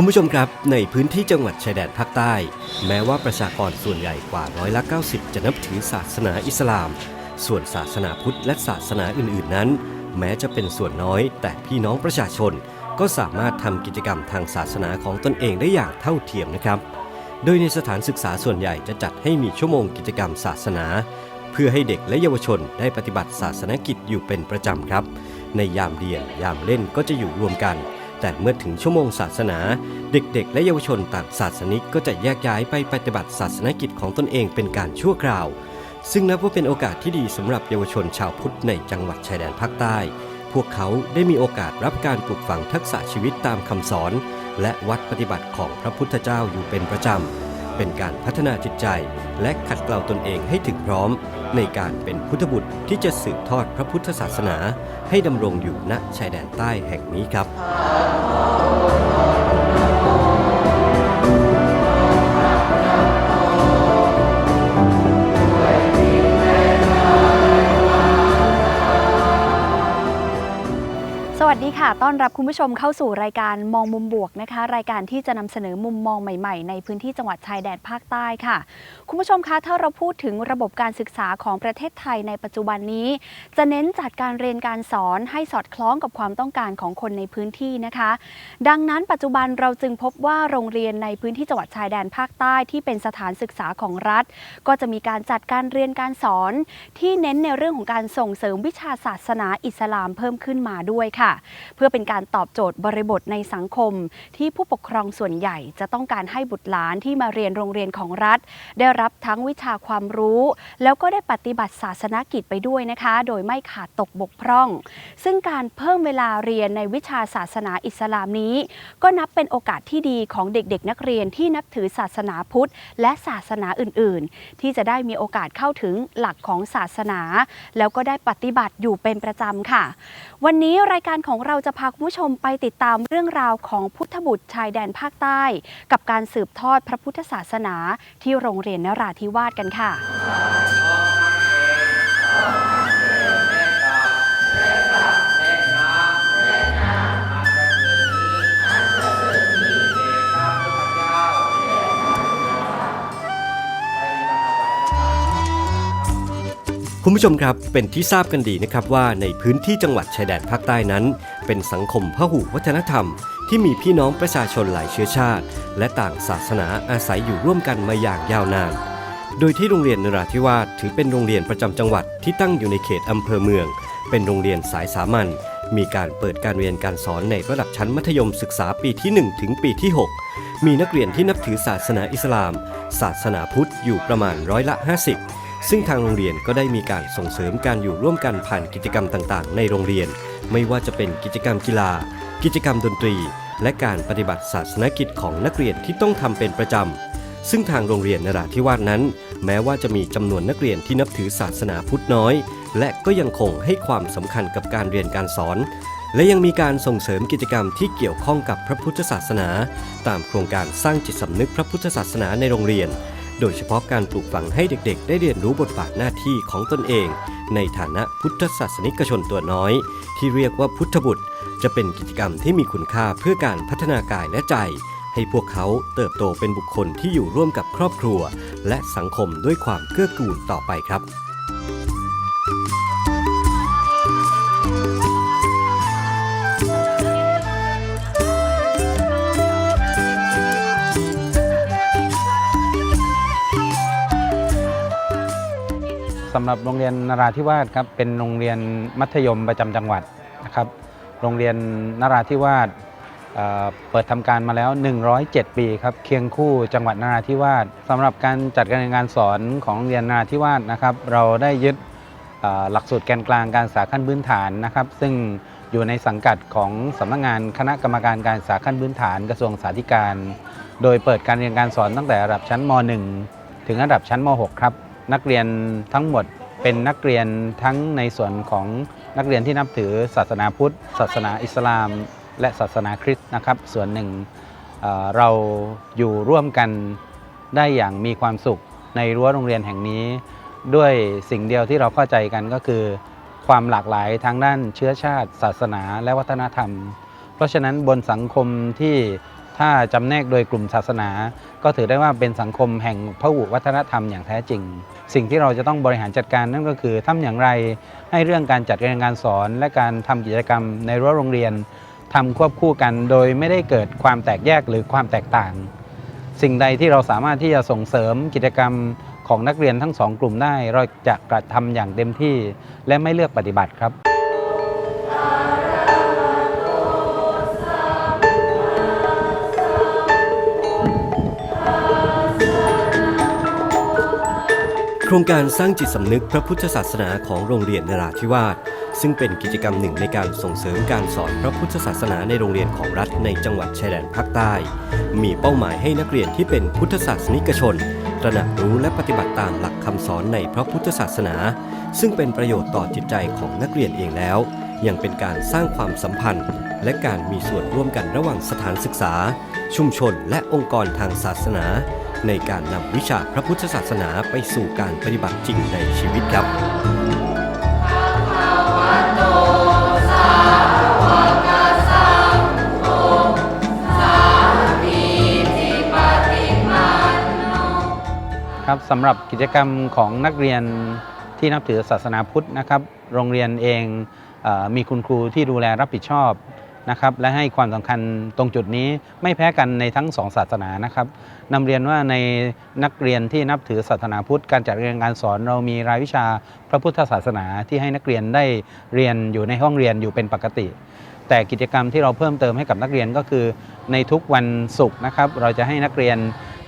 คุณผู้ชมครับในพื้นที่จังหวัดชายแดนภาคใต้ แม้ว่าประชากรส่วนใหญ่กว่าร้อยละ 90 จะนับถือศาสนาอิสลาม ส่วนศาสนาพุทธและศาสนาอื่น ๆ นั้น แม้จะเป็นส่วนน้อย แต่พี่น้องประชาชน ก็สามารถทำกิจกรรมทางศาสนาของตนเองได้อย่างเท่าเทียมนะครับ โดยในสถานศึกษาส่วนใหญ่จะจัดให้มีชั่วโมงกิจกรรมศาสนา เพื่อให้เด็กและเยาวชนได้ปฏิบัติศาสนกิจอยู่เป็นประจำครับ ในยามเรียนยามเล่นก็จะอยู่รวมกัน แต่เมื่อถึงชั่วโมงศาสนา เด็กๆ และเยาวชนต่างศาสนิกก็จะแยกย้ายไปปฏิบัติศาสนกิจของตนเองเป็นการชั่วคราว ซึ่งนับว่าเป็นโอกาสที่ดีสำหรับเยาวชนชาวพุทธในจังหวัดชายแดนภาคใต้ พวกเขาได้มีโอกาสรับการปลูกฝังทักษะชีวิตตามคำสอน และวัดปฏิบัติของพระพุทธเจ้าอยู่เป็นประจำ เป็นการพัฒนาจิตใจ และขัดเกลาตนเองให้ถึงพร้อม ในการเป็นพุทธบุตรที่จะสืบทอดพระพุทธศาสนา ให้ดำรงอยู่ณชายแดนใต้แห่งนี้ครับ ส ดีค่ะ ต้อนรับคุณผู้ชมเข้าสู่รายการมองมุมบวกนะคะ รายการที่จะนำเสนอมุมมองใหม่ๆ ในพื้นที่จังหวัดชายแดนภาคใต้ค่ะ คุณผู้ชมคะ ถ้าเราพูดถึงระบบการศึกษาของประเทศไทยในปัจจุบันนี้ จะเน้นจัดการเรียนการสอนให้สอดคล้องกับความต้องการของคนในพื้นที่นะคะ ดังนั้นปัจจุบันเราจึงพบว่าโรงเรียนในพื้นที่จังหวัดชายแดนภาคใต้ที่เป็นสถานศึกษาของรัฐ ก็จะมีการจัดการเรียนการสอน ที่เน้นในเรื่องของการส่งเสริมวิชาศาสนาอิสลามเพิ่มขึ้นมาด้วยค่ะเพื่อเป็นการตอบโจทย์บริบทในสังคม ที่ผู้ปกครองส่วนใหญ่ จะต้องการให้บุตรหลานที่มาเรียนโรงเรียนของรัฐ ได้รับทั้งวิชาความรู้ แล้วก็ได้ปฏิบัติศาสนกิจไปด้วยนะคะ โดยไม่ขาดตกบกพร่อง ซึ่งการเพิ่มเวลาเรียนในวิชาศาสนาอิสลามนี้ ก็นับเป็นโอกาสที่ดีของเด็กๆ นักเรียนที่นับถือศาสนาพุทธ และศาสนาอื่น ๆ ที่จะได้มีโอกาสเข้าถึงหลักของศาสนา แล้วก็ได้ปฏิบัติอยู่เป็นประจำค่ะ วันนี้รายการของเราจะพาคุณผู้ชมไปติดตามเรื่องราวของพุทธบุตรชายแดนภาคใต้ กับการสืบทอดพระพุทธศาสนาที่โรงเรียนนราธิวาสกันค่ะ คุณผู้ชมครับเป็นที่ทราบกันดีนะครับว่าในพื้นที่จังหวัดชายแดนภาคใต้นั้น เป็นสังคมพหุวัฒนธรรม ที่มีพี่น้องประชาชนหลายเชื้อชาติ และต่างศาสนาอาศัยอยู่ร่วมกันมาอย่างยาวนาน โดยที่โรงเรียนนราธิวาสถือเป็นโรงเรียนประจำจังหวัดที่ตั้งอยู่ในเขตอำเภอเมือง เป็นโรงเรียนสายสามัญมีการเปิดการเรียนการสอนในระดับชั้นมัธยมศึกษาปีที่ 1 ถึงปีที่ 6 มีนักเรียนที่นับถือศาสนาอิสลาม ศาสนาพุทธอยู่ประมาณร้อยละ 50 ซึ่งทางโรงเรียนก็ได้มีการส่งเสริมการอยู่ร่วมกันผ่านกิจกรรมต่างๆ ในโรงเรียน ไม่ว่าจะเป็นกิจกรรมกีฬา กิจกรรมดนตรี และการปฏิบัติศาสนกิจของนักเรียนที่ต้องทำเป็นประจำ ซึ่งทางโรงเรียนนราธิวาสนั้น แม้ว่าจะมีจำนวนนักเรียนที่นับถือศาสนาพุทธน้อย และก็ยังคงให้ความสำคัญกับการเรียนการสอน และยังมีการส่งเสริมกิจกรรมที่เกี่ยวข้องกับพระพุทธศาสนา ตามโครงการสร้างจิตสำนึกพระพุทธศาสนาในโรงเรียน โดยเฉพาะการปลูกฝังให้เด็กๆ ได้เรียนรู้บทบาทหน้าที่ของตนเอง ในฐานะพุทธศาสนิกชนตัวน้อย ที่เรียกว่าพุทธบุตร จะเป็นกิจกรรมที่มีคุณค่าเพื่อการพัฒนากายและใจ ให้พวกเขาเติบโตเป็นบุคคลที่อยู่ร่วมกับครอบครัว และสังคมด้วยความเกื้อกูลต่อไปครับำหรับโรงเรียนนราธิวาสครับเป็นโรงเรียนมัธยมประจำจังหวัดนะครับ โรงเรียนนราธิวาสเเปิดทำการมาแล้ว 107 ปีครับเคียงคู่จังหวัดนราธิวาสสำหรับการจัดการเรียนการสอนของโรงเรียนนราธิวาสนะครับ เราได้ยึดหลักสูตรแกนกลางการศึกษาขั้นพื้นฐานนะครับ ซึ่งอยู่ในสังกัดของสำนักงานคณะกรรมการการศึกษาขั้นพื้นฐานกระทรวงสาธารณสุขโดยเปิดการเรียนการสอนตั้งแต่ระดับชั้นม .1 ถึงระดับชั้นม .6 ครับ นักเรียนทั้งหมดเป็นนักเรียนทั้งในส่วนของนักเรียนที่นับถือศาสนาพุทธ ศาสนาอิสลาม และศาสนาคริสต์นะครับ ส่วนหนึ่งเราอยู่ร่วมกันได้อย่างมีความสุขในรั้วโรงเรียนแห่งนี้ ด้วยสิ่งเดียวที่เราเข้าใจกันก็คือ ความหลากหลายทางด้านเชื้อชาติ ศาสนาและวัฒนธรรม เพราะฉะนั้นบนสังคมที่ ถ้าจำแนกโดยกลุ่มศาสนา ก็ถือได้ว่าเป็นสังคมแห่งพหุวัฒนธรรมอย่างแท้จริง สิ่งที่เราจะต้องบริหารจัดการนั่นก็คือทำอย่างไรให้เรื่องการจัดการเรียนการสอนและการทำกิจกรรมในรั้วโรงเรียนทำควบคู่กันโดยไม่ได้เกิดความแตกแยกหรือความแตกต่าง สิ่งใดที่เราสามารถที่จะส่งเสริมกิจกรรมของนักเรียนทั้งสองกลุ่มได้ เราจะกระทำอย่างเต็มที่ และไม่เลือกปฏิบัติครับ ครงการสร้างจิตสำนึกพระพุทธศาสนาของโรงเรียนนราธิวาสซึ่งเป็นกิจกรรมหนึ่งในการส่งเสริมการสอนพระพุทธศาสนาในโรงเรียนของรัฐในจังหวัดชายแดนภาคใต้ มีเป้าหมายให้นักเรียนที่เป็นพุทธศาสนิกชน ตระหนักรู้และปฏิบัติตามหลักคำสอนในพระพุทธศาสนา ซึ่งเป็นประโยชน์ต่อจิตใจของนักเรียนเองแล้ว ยังเป็นการสร้างความสัมพันธ์ และการมีส่วนร่วมกันระหว่างสถานศึกษา ชุมชน และองค์กรทางศาสนา ในการนำวิชาพระพุทธศาสนาไปสู่การปฏิบัติจริงในชีวิตครับครับสำหรับกิจกรรมของนักเรียนที่นับถือศาสนาพุทธนะครับ โรงเรียนเองอมีคุณครูที่ดูแลรับผิดชอบ นะครับและให้ความสำคัญตรงจุดนี้ไม่แพ้กันในทั้งสองศาสนานะครับนำเรียนว่าในนักเรียนที่นับถือศาสนาพุทธการจัดเรียนการสอนเรามีรายวิชาพระพุทธศาสนาที่ให้นักเรียนได้เรียนอยู่ในห้องเรียนอยู่เป็นปกติ แต่กิจกรรมที่เราเพิ่มเติมให้กับนักเรียนก็คือ ในทุกวันศุกร์นะครับเราจะให้นักเรียน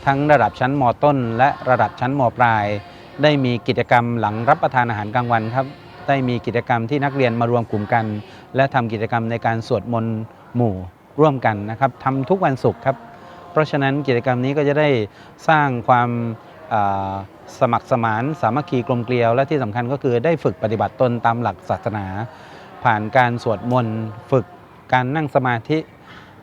ทั้งระดับชั้นมต้น และระดับชั้นมปลาย ได้มีกิจกรรมหลังรับประทานอาหารกลางวันครับได้มีกิจกรรมที่นักเรียนมารวมกลุ่มกัน และทำกิจกรรมในการสวดมนต์หมู่ร่วมกันนะครับทำทุกวันศุกร์ครับ เพราะฉะนั้นกิจกรรมนี้ก็จะได้สร้างความสมัครสมานสามัคคีกลมเกลียว และที่สำคัญก็คือได้ฝึกปฏิบัติตนตามหลักศาสนา ผ่านการสวดมนต์ฝึกการนั่งสมาธิ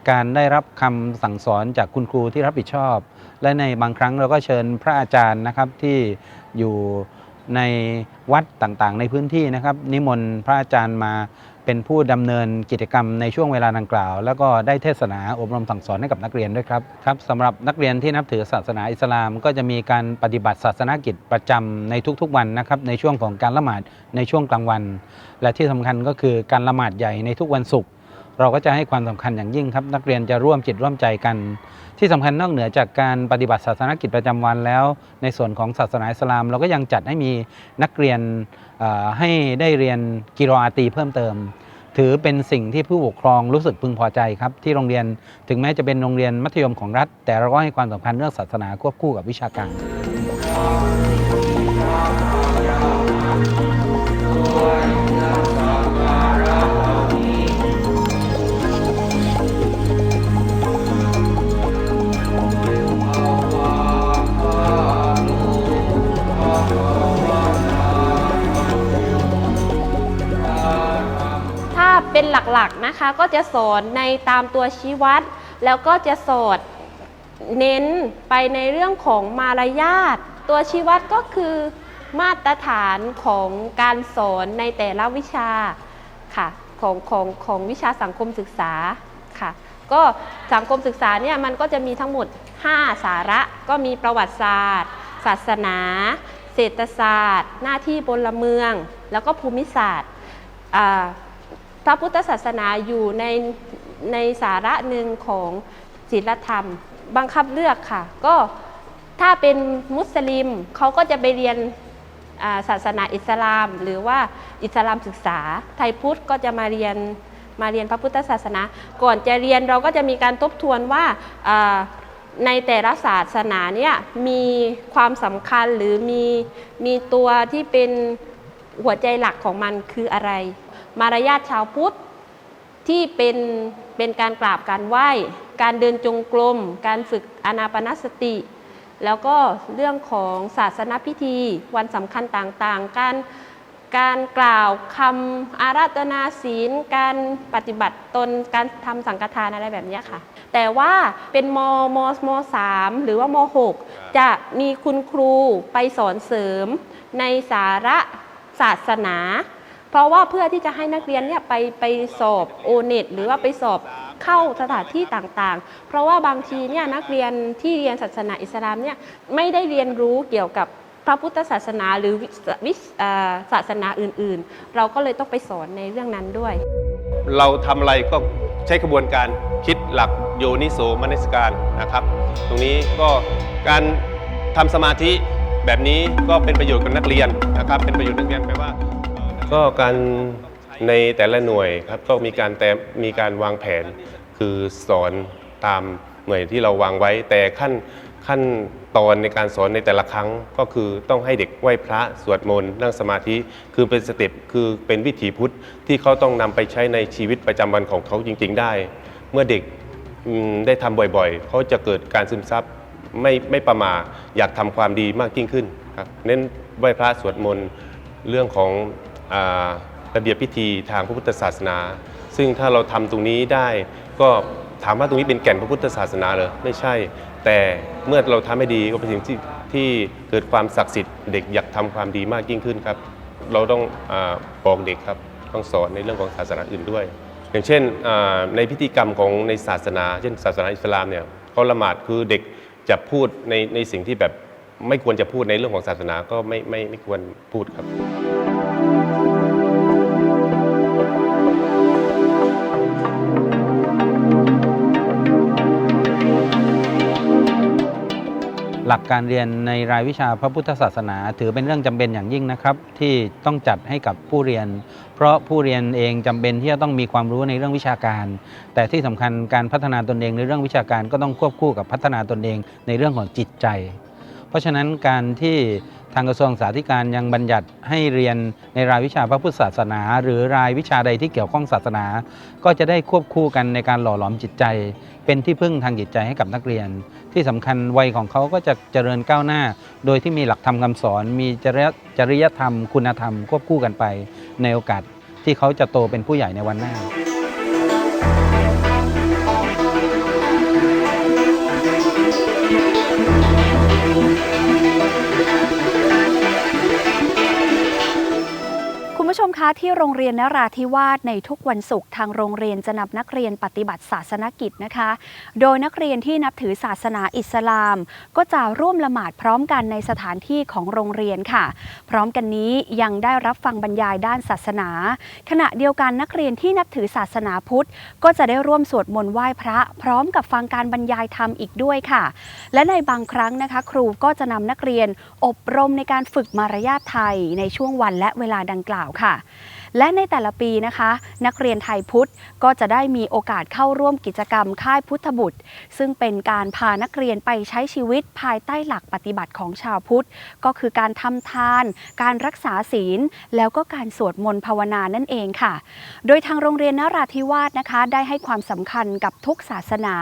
การได้รับคำสั่งสอนจากคุณครูที่รับผิดชอบ และในบางครั้งเราก็เชิญพระอาจารย์นะครับที่อยู่ในวัดต่างๆ ในพื้นที่นะครับ นิมนต์พระอาจารย์มา เป็นผู้ดำเนินกิจกรรมในช่วงเวลาดังกล่าว แล้วก็ได้เทศนาอบรมสั่งสอนให้กับนักเรียนด้วยครับครับสำหรับนักเรียนที่นับถือศาสนาอิสลาม ก็จะมีการปฏิบัติศาสนกิจประจำในทุกๆวันนะครับในช่วงของการละหมาดในช่วงกลางวัน และที่สำคัญก็คือการละหมาดใหญ่ในทุกวันศุกร์เราก็จะให้ความสำคัญอย่างยิ่งครับ นักเรียนจะร่วมจิตร่วมใจกัน ที่สำคัญนอกเหนือจากการปฏิบัติศาสนกิจประจำวันแล้ว ในส่วนของศาสนาอิสลาม เราก็ยังจัดให้มีนักเรียนให้ได้เรียนกิรอาตีเพิ่มเติม ถือเป็นสิ่งที่ผู้ปกครองรู้สึกพึงพอใจครับ ที่โรงเรียนถึงแม้จะเป็นโรงเรียนมัธยมของรัฐ แต่เราก็ให้ความสำคัญเรื่องศาสนาควบคู่กับวิชาการ เป็นหลักๆนะคะก็จะสอนในตามตัวชี้วัด แล้วก็จะสอนเน้นไปในเรื่องของมารยาทตัวชี้วัดก็คือมาตรฐานของการสอนในแต่ละวิชาค่ะของของของวิชาสังคมศึกษาค่ะก็สังคมศึกษาเนี่ยมันก็จะมีทั้งหมด 5 สาระก็มีประวัติศาสตร์ ศาสนา เศรษฐศาสตร์ หน้าที่พลเมือง แล้วก็ภูมิศาสตร์อ่า พระพุทธศาสนาอยู่ในในสาระหนึ่งของศีลธรรม บังคับเลือกค่ะ ก็ถ้าเป็นมุสลิมเขาก็จะไปเรียนาศาสนาอิสลาม หรือว่าอิสลามศึกษา ไทยพุทธก็จะมาเรียนมาเรียนพระพุทธศาสนา ก่อนจะเรียนเราก็จะมีการทบทวนว่าอ่าในแต่ละศาสนาเนี่ยมีความสำคัญหรือมีมีตัวที่เป็นหัวใจหลักของมันคืออะไร มารยาทชาวพุทธที่เป็นเป็นการกราบการไหว้ การเดินจงกรม การฝึกอนาปนสติ แล้วก็เรื่องของศาสนพิธี วันสำคัญต่างๆ การการกล่าวคำอาราธนาศีล การปฏิบัติตน การทำสังฆทานอะไรแบบนี้ค่ะ แต่ว่าเป็นมมมสามหรือว่ามหกจะมีคุณครูไปสอนเสริมในสาระศาสนา เพราะว่าเพื่อที่จะให้นักเรียนเนี่ยไปไปสอบโอเน็ตหรือว่าไปสอบเข้าสถานที่ต่างๆ เพราะว่าบางทีเนี่ยนักเรียนที่เรียนศาสนาอิสลามเนี่ยไม่ได้เรียนรู้เกี่ยวกับพระพุทธศาสนาหรือวิศาสนาอื่นๆ เราก็เลยต้องไปสอนในเรื่องนั้นด้วย เราทำอะไรก็ใช้กระบวนการคิดหลักโยนิโสมนสิการนะครับ ตรงนี้ก็การทำสมาธิแบบนี้ก็เป็นประโยชน์กับนักเรียนนะครับ เป็นประโยชน์นักเรียนแปลว่า ก็การในแต่ละหน่วยครับก็มีการแต่มีการวางแผนคือสอนตามหน่วยที่เราวางไว้ แต่ขั้นขั้นตอนในการสอนในแต่ละครั้งก็คือต้องให้เด็กไหว้พระสวดมนต์นั่งสมาธิคือเป็นสเต็ปคือเป็นวิถีพุทธที่เขาต้องนำไปใช้ในชีวิตประจำวันของเขาจริง ๆ ได้ เมื่อเด็กได้ทำบ่อยๆ เขาจะเกิดการซึมซับไม่ไม่ประมาอยากทำความดีมากยิ่งขึ้นครับเน้นไหว้พระสวดมนต์เรื่องของ ระเบียบพิธีทางพระพุทธศาสนา ซึ่งถ้าเราทำตรงนี้ได้ก็ถามว่าตรงนี้เป็นแก่นพระพุทธศาสนาเหรอไม่ใช่ แต่เมื่อเราทำให้ดีก็เป็นสิ่งที่ที่เกิดความศักดิ์สิทธิ์เด็กอยากทำความดีมากยิ่งขึ้นครับ เราต้องอบอกเด็กครับต้องสอนในเรื่องของศาสนาอื่นด้วย อย่างเช่นในพิธีกรรมของในศาสนา เช่น ศาสนาอิสลามเนี่ยเขาละหมาดคือเด็กจะพูดในในสิ่งที่แบบไม่ควรจะพูดในเรื่องของศาสนาก็ไม่ไม่ไม่ควรพูดครับ หลักการเรียนในรายวิชาพระพุทธศาสนา ถือเป็นเรื่องจำเป็นอย่างยิ่งนะครับ ที่ต้องจัดให้กับผู้เรียน เพราะผู้เรียนเองจำเป็นที่จะต้องมีความรู้ในเรื่องวิชาการ แต่ที่สำคัญการพัฒนาตนเองในเรื่องวิชาการก็ต้องควบคู่กับพัฒนาตนเองในเรื่องของจิตใจ เพราะฉะนั้นการที่ทางกระทรวงสาธการยังบัญญัติให้เรียนในรายวิชาพระพุทธศาสนา หรือรายวิชาใดที่เกี่ยวข้องศาสนา ก็จะได้ควบคู่กันในการหล่อหลอมจิตใจ เป็นที่พึ่งทางจิตใจให้กับนักเรียน ที่สำคัญวัยของเขาก็จะเจริญก้าวหน้า โดยที่มีหลักธรรมคำสอน มีจริยจริยธรรม คุณธรรม ควบคู่กันไป ในโอกาสที่เขาจะโตเป็นผู้ใหญ่ในวันหน้า คะที่โรงเรียนนราธิวาสในทุกวันศุกร์ทางโรงเรียนจะนำนักเรียนปฏิบัติศาสนกิจนะคะ โดยนักเรียนที่นับถือศาสนาอิสลาม ก็จะร่วมละหมาดพร้อมกันในสถานที่ของโรงเรียนค่ะ พร้อมกันนี้ยังได้รับฟังบรรยายด้านศาสนา ขณะเดียวกันนักเรียนที่นับถือศาสนาพุทธ ก็จะได้ร่วมสวดมนต์ไหว้พระ พร้อมกับฟังการบรรยายธรรมอีกด้วยค่ะ และในบางครั้งนะคะ ครูก็จะนำนักเรียนอบรมในการฝึกมารยาทไทยในช่วงวันและเวลาดังกล่าวค่ะและในแต่ละปีนะคะ นักเรียนไทยพุทธก็จะได้มีโอกาสเข้าร่วมกิจกรรมค่ายพุทธบุตร ซึ่งเป็นการพานักเรียนไปใช้ชีวิตภายใต้หลักปฏิบัติของชาวพุทธ ก็คือการทำทาน การรักษาศีล แล้วก็การสวดมนต์ภาวนานั่นเองค่ะ โดยทางโรงเรียนนราธิวาสนะคะ ได้ให้ความสำคัญกับทุกศาสนา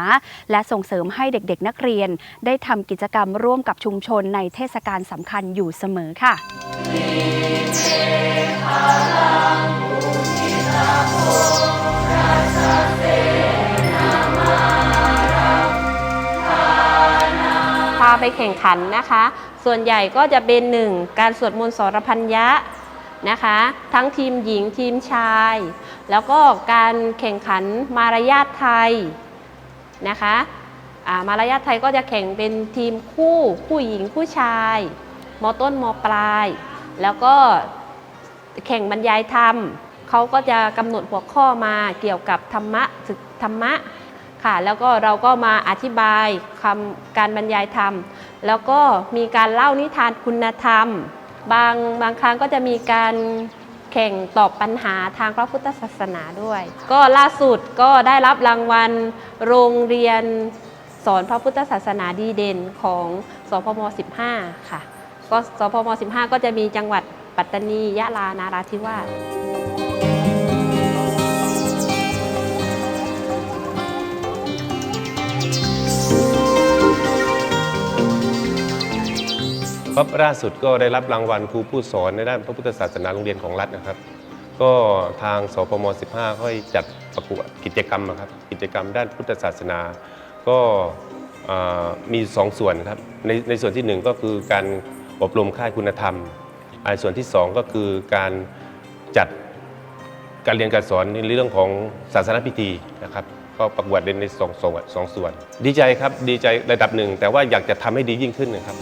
และส่งเสริมให้เด็กๆ นักเรียน ได้ทำกิจกรรมร่วมกับชุมชนในเทศกาลสำคัญอยู่เสมอค่ะ พาไปแข่งขันนะคะ ส่วนใหญ่ก็จะเป็นหนึ่งการสวดมนต์สรพัญญะนะคะ ทั้งทีมหญิงทีมชาย แล้วก็การแข่งขันมารยาทไทยนะคะมารยาทไทยก็จะแข่งเป็นทีมคู่ คู่หญิงคู่ชาย มต้นมปลาย แล้วก็ แข่งบรรยายธรรมเขาก็จะกำหนดหัวข้อมาเกี่ยวกับธรรมะศึกธรรมะค่ะแล้วก็เราก็มาอธิบายคำการบรรยายธรรม แล้วก็มีการเล่านิทานคุณธรรม บางบางครั้งก็จะมีการแข่งตอบปัญหาทางพระพุทธศาสนาด้วย ก็ล่าสุดก็ได้รับรางวัลโรงเรียนสอนพระพุทธศาสนาดีเด่นของสพม 15 ค่ะ ก็สพม 15 ก็จะมีจังหวัด ปัตตานี ยะลา นาราธิวาสครับล่าสุดก็ได้รับรางวัลครูผู้สอนในด้านพระพุทธศาสนาโรงเรียนของรัฐนะครับ ก็ทางสพม 15 ค่อยจัดประกวดกิจกรรมนะครับ กิจกรรมด้านพุทธศาสนา ก็มีสองส่วนครับในในส่วนที่หนึ่งก็คือการอบรมค่ายคุณธรรม ส่วนที่สองก็คือการจัดการเรียนการสอนในเรื่องของศาสนพิธีนะครับก็ประกวดเรียนในสองสองสองส่วน ดีใจครับดีใจระดับหนึ่ง แต่ว่าอยากจะทำให้ดียิ่งขึ้นนะครับ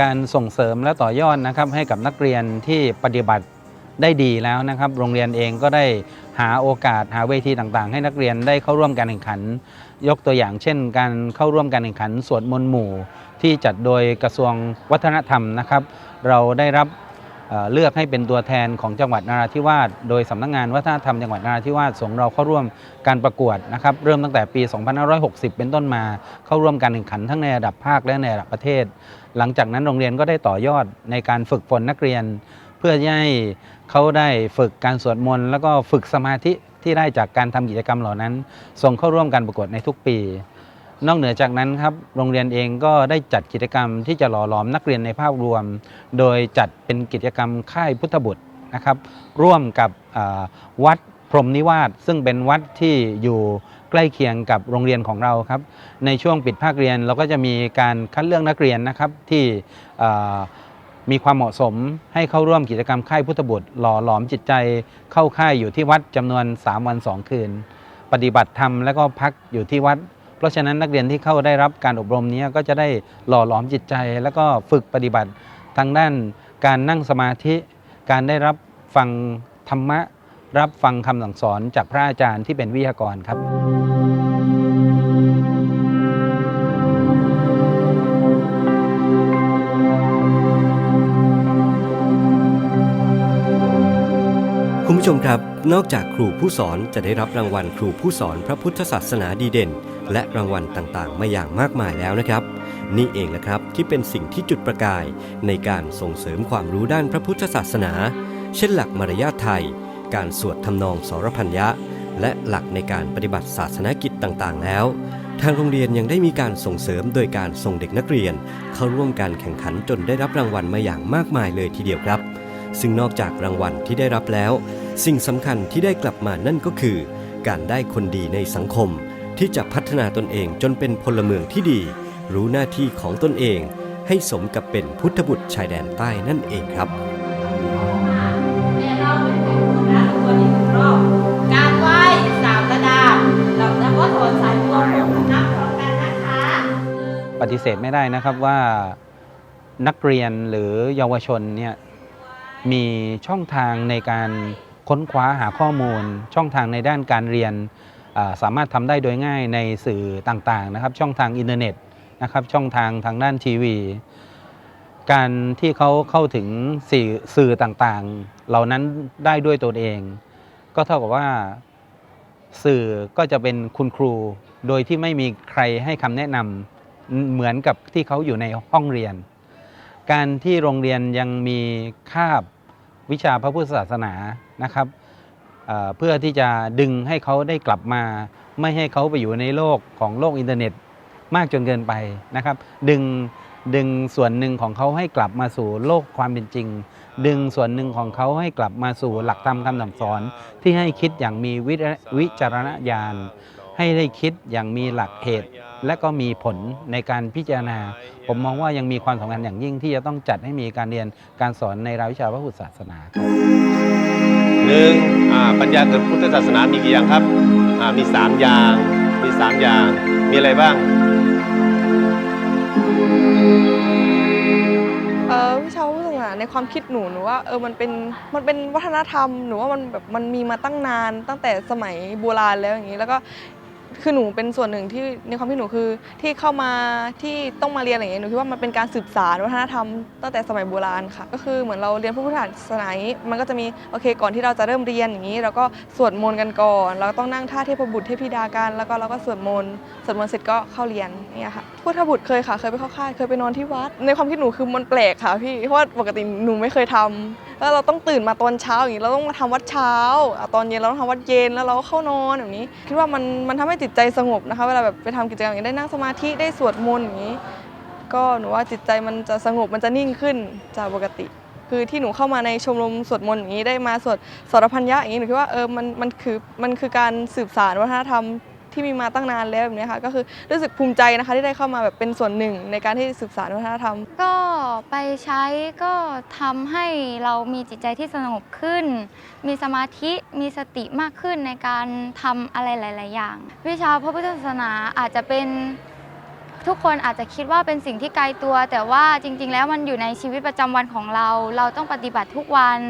การส่งเสริมและต่อยอดนะครับให้กับนักเรียนที่ปฏิบัติได้ดีแล้วนะครับ โรงเรียนเองก็ได้ หาโอกาสหาเวทีต่างๆ ให้นักเรียนได้เข้าร่วมการแข่งขัน ยกตัวอย่างเช่น การเข้าร่วมการแข่งขันสวดมนต์หมู่ ที่จัดโดยกระทรวงวัฒนธรรมนะครับ เราได้รับเเลือกให้เป็นตัวแทนของจังหวัดนราธิวาส โดยสำนักงานวัฒนธรรมจังหวัดนราธิวาสส่งเราเข้าร่วมการประกวดนะครับเริ่มตั้งแต่ปี 2560 เป็นต้นมา เข้าร่วมการแข่งขันทั้งในระดับภาคและในระดับประเทศ หลังจากนั้นโรงเรียนก็ได้ต่อยอดในการฝึกฝนนักเรียน พื่อให้เขาได้ฝึกการสวดมนต์แล้วก็ฝึกสมาธิที่ได้จากการทำกิจกรรมเหล่านั้น ส่งเข้าร่วมการประกวดในทุกปี นอกเหนือจากนั้นครับโรงเรียนเองก็ได้จัดกิจกรรมที่จะหล่อหลอมนักเรียนในภาพรวม โดยจัดเป็นกิจกรรมค่ายพุทธบุตรนะครับ ร่วมกับวัดพรมนิวาสซึ่งเป็นวัดที่อยู่ใกล้เคียงกับโรงเรียนของเราครับ ในช่วงปิดภาคเรียนเราก็จะมีการคัดเลือกนักเรียนนะครับที่ มีความเหมาะสมให้เข้าร่วมกิจกรรมค่ายพุทธบุตร หล่อหลอมจิตใจเข้าค่ายอยู่ที่วัดจำนวน 3 วัน 2 คืน ปฏิบัติธรรมแล้วก็พักอยู่ที่วัด เพราะฉะนั้นนักเรียนที่เข้าได้รับการอบรมนี้ก็จะได้หล่อหลอมจิตใจ แล้วก็ฝึกปฏิบัติทางด้านการนั่งสมาธิ การได้รับฟังธรรมะ รับฟังคำสั่งสอนจากพระอาจารย์ที่เป็นวิทยากรครับ คุณผู้ชมครับ นอกจากครูผู้สอนจะได้รับรางวัลครูผู้สอนพระพุทธศาสนาดีเด่น และรางวัลต่างๆ มาอย่างมากมายแล้วนะครับ นี่เองแหละครับที่เป็นสิ่งที่จุดประกาย ในการส่งเสริมความรู้ด้านพระพุทธศาสนา เช่นหลักมารยาทไทย การสวดทำนองสรพัญญะ และหลักในการปฏิบัติศาสนกิจต่างๆ แล้ว ทางโรงเรียนยังได้มีการส่งเสริมโดยการส่งเด็กนักเรียน เข้าร่วมการแข่งขันจนได้รับรางวัลมาอย่างมากมายเลยทีเดียวครับซึ่งนอกจากรางวัลที่ได้รับแล้ว สิ่งสำคัญที่ได้กลับมานั่นก็คือ การได้คนดีในสังคม ที่จะพัฒนาตนเองจนเป็นพลเมืองที่ดี รู้หน้าที่ของตนเอง ให้สมกับเป็นพุทธบุตรชายแดนใต้นั่นเองครับแม่เราเป็นแข่งขันนะตัวนี้รอบการไหว้สามระดับเราจะก็ถอนสายตัวผมนับพร้อมกันนะคะปฏิเสธไม่ได้นะครับว่านักเรียนหรือเยาวชนเนี่ยมีช่องทางในการ ค้นคว้าหาข้อมูล ช่องทางในด้านการเรียน สามารถทำได้โดยง่ายในสื่อต่างๆนะครับ ช่องทางอินเทอร์เน็ตนะครับช่องทางทางด้านทีวี การที่เขาเข้าถึงสื่อสื่อต่างๆ เหล่านั้นได้ด้วยตนเอง ก็เท่ากับว่าสื่อก็จะเป็นคุณครู โดยที่ไม่มีใครให้คำแนะนำเหมือนกับที่เขาอยู่ในห้องเรียน การที่โรงเรียนยังมีคาบ วิชาพระพุทธศาสนานะครับเเพื่อที่จะดึงให้เขาได้กลับมา ไม่ให้เขาไปอยู่ในโลกของโลกอินเทอร์เน็ตมากจนเกินไปนะครับ ดึงดึงส่วนหนึ่งของเขาให้กลับมาสู่โลกความเป็นจริง ดึงส่วนหนึ่งของเขาให้กลับมาสู่หลักธรรมคำสั่งสอน ที่ให้คิดอย่างมีวิวิจารณญาณให้ได้คิดอย่างมีหลักเหตุ และก็มีผลในการพิจารณา ผมมองว่ายังมีความสำคัญอย่างยิ่งที่จะต้องจัดให้มีการเรียนการสอนในรายวิชาพระพุทธศาสนาครับหนึ่งอ่าปัญญาเกิดพุทธศาสนามีกี่อย่างครับอ่ามีสามอย่างมีสามอย่าง มีอะไรบ้าง เออวิชาพุทธศาสนาในความคิดหนูหนูว่าเออมันเป็นมันเป็นวัฒนธรรมหนูว่ามันแบบมันมีมาตั้งนานตั้งแต่สมัยโบราณแล้วอย่างนี้ แล้วก็ คือหนูเป็นส่วนหนึ่งที่ในความคิดหนูคือ ที่เข้ามาที่ต้องมาเรียนอะไรอย่างเงี้ยหนูคิดว่ามันเป็นการสืบสานวัฒนธรรมตั้งแต่สมัยโบราณค่ะ ก็คือเหมือนเราเรียนพระพุทธศาสนาอย่างนี้มันก็จะมีโอเคก่อนที่เราจะเริ่มเรียนอย่างนี้เราก็สวดมนต์กันก่อนเราก็ต้องนั่งท่าเทพบุตรเทพธิดากันแล้วก็เราก็สวดมนต์สวดมนต์เสร็จก็เข้าเรียนเนี่ยค่ะพุทธบุตรเคยค่ะ เคยไปเข้าค่ายเคยไปนอนที่วัด ในความคิดหนูคือมันแปลกค่ะพี่เพราะว่าปกติหนูไม่เคยทำ แล้วเราต้องตื่นมาตอนเช้าอย่างนี้เราต้องมาทำวัดเช้าตอนเย็นเราต้องทำวัดเย็นแล้วเราเข้านอนแบบนี้ คิดว่ามันมันทำให้จิตใจสงบนะคะเวลาแบบไปทำกิจกรรมอย่างนี้ได้นั่งสมาธิได้สวดมนต์อย่างนี้ ก็หนูว่าจิตใจมันจะสงบมันจะนิ่งขึ้นจากปกติ คือที่หนูเข้ามาในชมรมสวดมนต์อย่างนี้ได้มาสวดสรพัญญะอย่างนี้หนูคิดว่าเออมันมันคือมันคือการสืบสานวัฒนธรรม ที่มีมาตั้งนานแล้วแบบนี้ค่ะก็คือรู้สึกภูมิใจนะคะที่ได้เข้ามาแบบเป็นส่วนหนึ่ง ในการที่สืบสานวัฒนธรรม ก็ไปใช้ก็ทำให้เรามีจิตใจที่สงบขึ้น มีสมาธิมีสติมากขึ้นในการทำอะไรหลาย ๆ อย่าง วิชาพระพุทธศาสนาอาจจะเป็นทุกคนอาจจะคิดว่าเป็นสิ่งที่ไกลตัว แต่ว่าจริง ๆ แล้วมันอยู่ในชีวิตประจำวันของเรา เราต้องปฏิบัติทุกวัน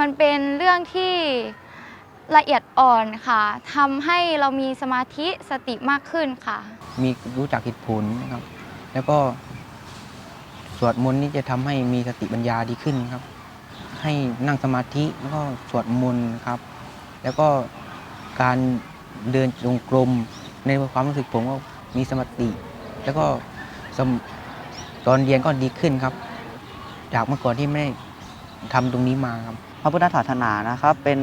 มันเป็นเรื่องที่ ละเอียดอ่อนค่ะทำให้เรามีสมาธิสติมากขึ้นค่ะ มีรู้จักเหตุผลนะครับ แล้วก็สวดมนต์นี่จะทำให้มีสติปัญญาดีขึ้นครับ ให้นั่งสมาธิแล้วก็สวดมนต์ครับ แล้วก็การเดินจงกรมในความรู้สึกผมก็มีสมาธิแล้วก็สมตอนเรียนก็ดีขึ้นครับ จากเมื่อก่อนที่ไม่ได้ทำตรงนี้มาครับ พระพุทธศาสนานะครับเป็น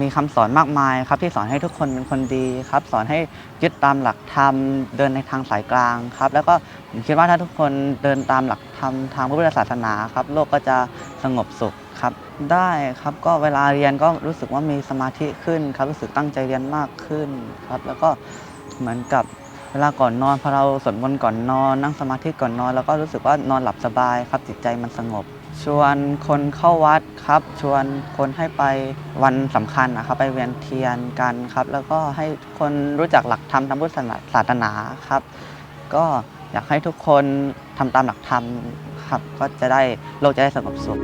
มีคำสอนมากมายครับที่สอนให้ทุกคนเป็นคนดีครับ สอนให้ยึดตามหลักธรรมเดินในทางสายกลางครับ แล้วก็ผมคิดว่าถ้าทุกคนเดินตามหลักธรรมทางพระพุทธศาสนาครับ โลกก็จะสงบสุขครับ ได้ครับก็เวลาเรียนก็รู้สึกว่ามีสมาธิขึ้นครับ รู้สึกตั้งใจเรียนมากขึ้นครับ แล้วก็เหมือนกับเวลาก่อนนอนพอเราสวดมนต์ก่อนนอน นั่งสมาธิก่อนนอน แล้วก็รู้สึกว่านอนหลับสบายครับจิตใจมันสงบ ชวนคนเข้าวัดครับ ชวนคนให้ไปวันสำคัญนะครับ ไปเวียนเทียนกันครับ แล้วก็ให้คนรู้จักหลักธรรมทางพุทธศาสนาครับ ก็อยากให้ทุกคนทำตามหลักธรรมครับ ก็จะได้โลกจะได้สงบสุข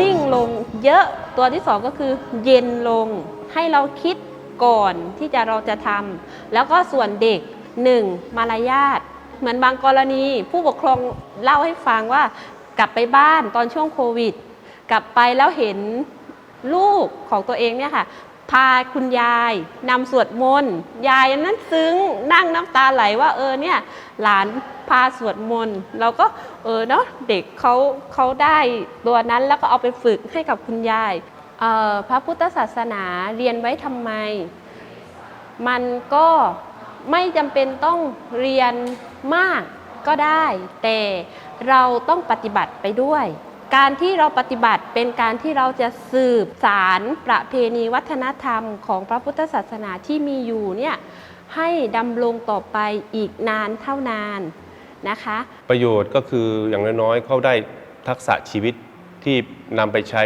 นิ่งลงเยอะตัวที่สองก็คือเย็นลงให้เราคิด ก่อนที่จะเราจะทำแล้วก็ส่วนเด็กหนึ่งมารยาทเหมือนบางกรณี ผู้ปกครองเล่าให้ฟังว่ากลับไปบ้านตอนช่วงโควิด กลับไปแล้วเห็นลูกของตัวเองเนี่ยค่ะพาคุณยายนำสวดมนต์ยายนั้นซึ้งนั่งน้ำตาไหลว่าเออเนี่ยหลานพาสวดมนต์เราก็เออเนาะเด็กเขาเขาได้ตัวนั้นแล้วก็เอาไปฝึกให้กับคุณยาย พระพุทธศาสนาเรียนไว้ทำไม มันก็ไม่จำเป็นต้องเรียนมากก็ได้ แต่เราต้องปฏิบัติไปด้วย การที่เราปฏิบัติเป็นการที่เราจะสืบสารประเพณีวัฒนธรรมของพระพุทธศาสนาที่มีอยู่เนี่ยให้ดำรงต่อไปอีกนานเท่านานนะคะ ประโยชน์ก็คืออย่างน้อยๆ เขาได้ทักษะชีวิตที่นำไปใช้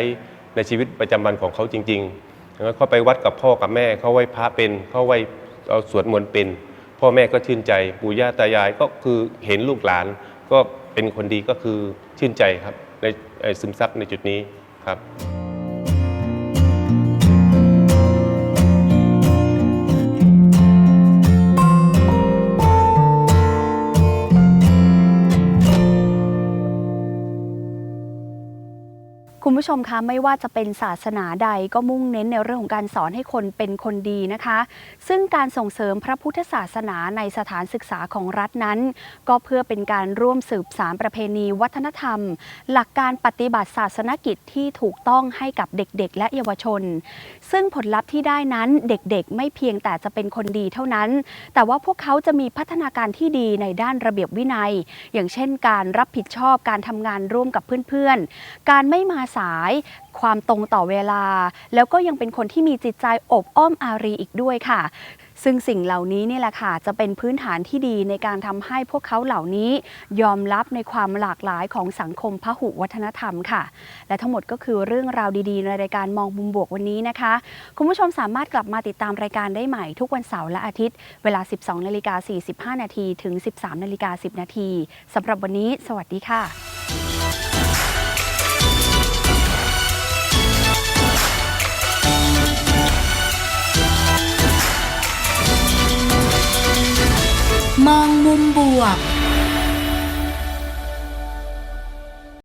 ในชีวิตประจำวันของเขาจริงๆแล้วเขาไปวัดกับพ่อกับแม่เขาไหว้พระเป็นเขาไหว้เอาสวดมนต์เป็น พ่อแม่ก็ชื่นใจปู่ย่าตายายก็คือเห็นลูกหลาน ก็เป็นคนดีก็คือชื่นใจครับในซึมซับในจุดนี้ครับ ผู้ชมคะไม่ว่าจะเป็นศาสนาใดก็มุ่งเน้นในเรื่องของการสอนให้คนเป็นคนดีนะคะ ซึ่งการส่งเสริมพระพุทธศาสนาในสถานศึกษาของรัฐนั้น ก็เพื่อเป็นการร่วมสืบสารประเพณีวัฒนธรรม หลักการปฏิบัติศาสนกิจที่ถูกต้องให้กับเด็กๆ และเยาวชน ซึ่งผลลัพธ์ที่ได้นั้นเด็กๆ ไม่เพียงแต่จะเป็นคนดีเท่านั้น แต่ว่าพวกเขาจะมีพัฒนาการที่ดีในด้านระเบียบวินัย อย่างเช่น การรับผิดชอบการทำงานร่วมกับเพื่อนๆ การไม่มาสายความตรงต่อเวลา แล้วก็ยังเป็นคนที่มีจิตใจอบอ้อมอารีอีกด้วยค่ะ ซึ่งสิ่งเหล่านี้นี่แหละค่ะ จะเป็นพื้นฐานที่ดีในการทำให้พวกเขาเหล่านี้ ยอมรับในความหลากหลายของสังคมพหุวัฒนธรรมค่ะ และทั้งหมดก็คือเรื่องราวดีๆ ในรายการมองมุมบวกวันนี้นะคะ คุณผู้ชมสามารถกลับมาติดตามรายการได้ใหม่ทุกวันเสาร์และอาทิตย์ เวลา 12นาฬิกา45นาทีถึง 13นาฬิกา10นาทีสำหรับวันนี้ สวัสดีค่ะ มองมุมบวก